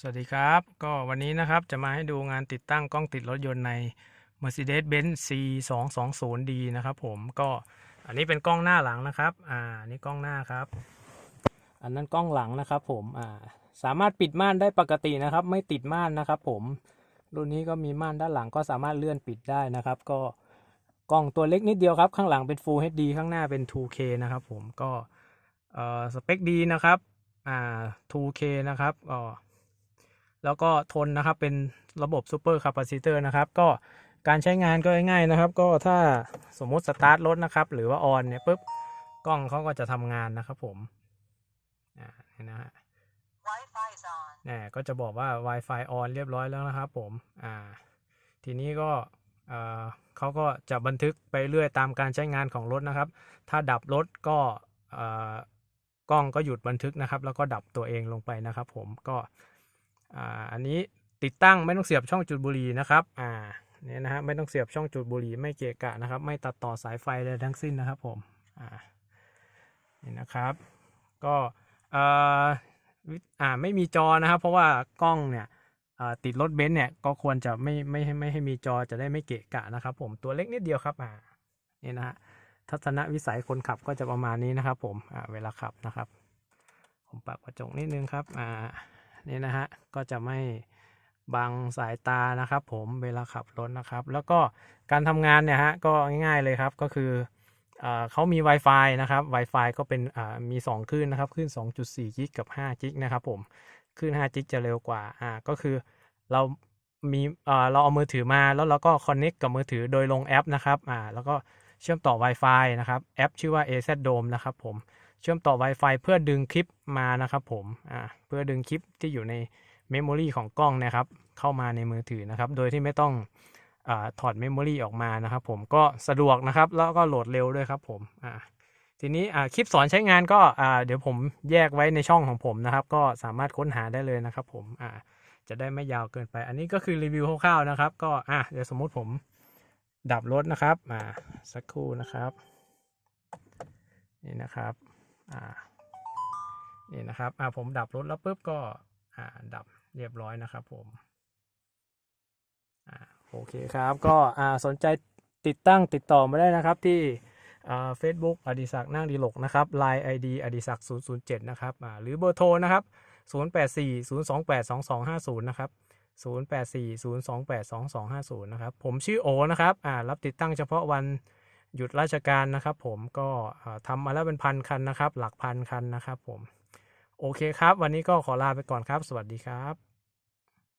สวัสดีครับ ก็วันนี้นะครับจะมาให้ดูงานติดตั้งกล้องติดรถยนต์ใน Mercedes-Benz C220D นะครับผมก็อันนี้เป็นกล้องหน้าหลังนะครับ อ่านนี่กล้องหน้าครับ อันนั้นกล้องหลังนะครับผมอ่าสามารถปิดม่านได้ปกตินะครับ ไม่ติดม่านนะครับ ผมรุ่นนี้ก็มีม่านด้านหลังก็สามารถเลื่อนปิดได้นะครับ ก็กล้องตัวเล็กนิดเดียวครับ ข้างหลังเป็น Full HD ข้างหน้าเป็น 2K นะครับผมก็เอ่อสเปคดีนะครับอ่า 2K นะครับก็ แล้วก็ทนนะครับเป็นระบบซูเปอร์คาปาซิเตอร์นะครับ ก็การใช้งานก็ง่ายๆนะครับ ก็ถ้าสมมุติสตาร์ทรถนะครับ หรือว่าออนเนี่ยปุ๊บกล้องเขาก็จะทำงานนะครับผมอ่านี่นะฮะ Wi-Fi is on. เนี่ยก็จะบอกว่า Wi-Fi on เรียบร้อยแล้วนะครับผมอ่าทีนี้ก็เอ่อเขาก็จะบันทึกไปเรื่อยตามการใช้งานของรถนะครับ ถ้าดับรถก็เอ่อกล้องก็หยุดบันทึกนะครับ แล้วก็ดับตัวเองลงไปนะครับผมก็ อ่าอันนี้ติดตั้งไม่ต้องเสียบช่องจุดบุหรี่นะครับอ่าเนี่ยนะฮะไม่ต้องเสียบช่องจุดบุหรี่ไม่เกะกะนะครับ ไม่ตัดต่อสายไฟใดทั้งสิ้นนะครับผมอ่านี่นะครับ ก็เอ่ออ่าไม่มีจอนะครับ เพราะว่ากล้องเนี่ยติดรถเบนซ์เนี่ยก็ควรจะไม่ไม่ให้ไม่ให้มีจอจะได้ไม่เกะกะนะครับผมตัวเล็กนิดเดียวครับอ่านี่นะฮะทัศนวิสัยคนขับก็จะประมาณนี้นะครับผมอ่าเวลาขับนะครับ ผมปรับกระจกนิดนึงครับอ่า นี่นะฮะก็จะไม่บังสายตานะครับ ผมเวลาขับรถนะครับ แล้วก็การทำงานเนี่ยฮะก็ง่ายๆเลยครับก็คืออเขามี Wi-Fi นะครับ Wi-Fi ก็เป็นมี 2 คลื่นนะครับ คลื่น 2.4 กิกกับ 5 กิกนะครับผม คลื่น 5 กิกจะเร็วกว่า อ่า ก็คือเรามีเราเอามือถือมาแล้วเราก็ connect กับมือถือโดยลงแอปนะครับ อ่า แล้วก็เชื่อมต่อ Wi-Fi นะครับ แอปชื่อว่า AZ Dome นะครับผม เชื่อมต่อ Wi-Fi เพื่อดึงคลิปมานะครับผมอ่าเพื่อดึงคลิปที่อยู่ในเมมโมรีของกล้องนะครับ เข้ามาในมือถือนะครับ โดยที่ไม่ต้องอถอดเมมโมรีออกมานะครับ ผมก็สะดวกนะครับ แล้วก็โหลดเร็วด้วยครับผมอ่าทีนี้คลิปสอนใช้งานก็เดี๋ยวผมแยกไว้ในช่องของผมนะครับ ก็สามารถค้นหาได้เลยนะครับ ผมจะได้ไม่ยาวเกินไป อันนี้ก็คือรีวิวคร่าวๆนะครับ ก็อะเดี๋ยวสมมุติผมดับรถนะครับอ่าสักครู่นะครับ นี่นะครับ อ่านี่นะครับอ่าผมดับรถแล้วปุ๊บก็อ่าดับเรียบร้อยนะครับผมอ่าโอเคครับ ก็อ่าสนใจติดตั้งติดต่อมาได้นะครับที่อ่า Facebook อดิศักดิ์นั่งดีหลกนะครับ Line ID อดิศักดิ์007นะครับหรือเบอร์โทรนะครับ0840282250นย์สองแปดสองสองห้าศูนย์นะครับ0840282250นย์สองแปดสองสองห้าศูนย์นะครับผมชื่อโอนะครับรับติดตั้งเฉพาะวัน หยุดราชการนะครับผมก็อ่าทำมาแล้วเป็นพันคันนะครับ หลักพันคันนะครับผม โอเคครับ วันนี้ก็ขอลาไปก่อนครับ สวัสดีครับ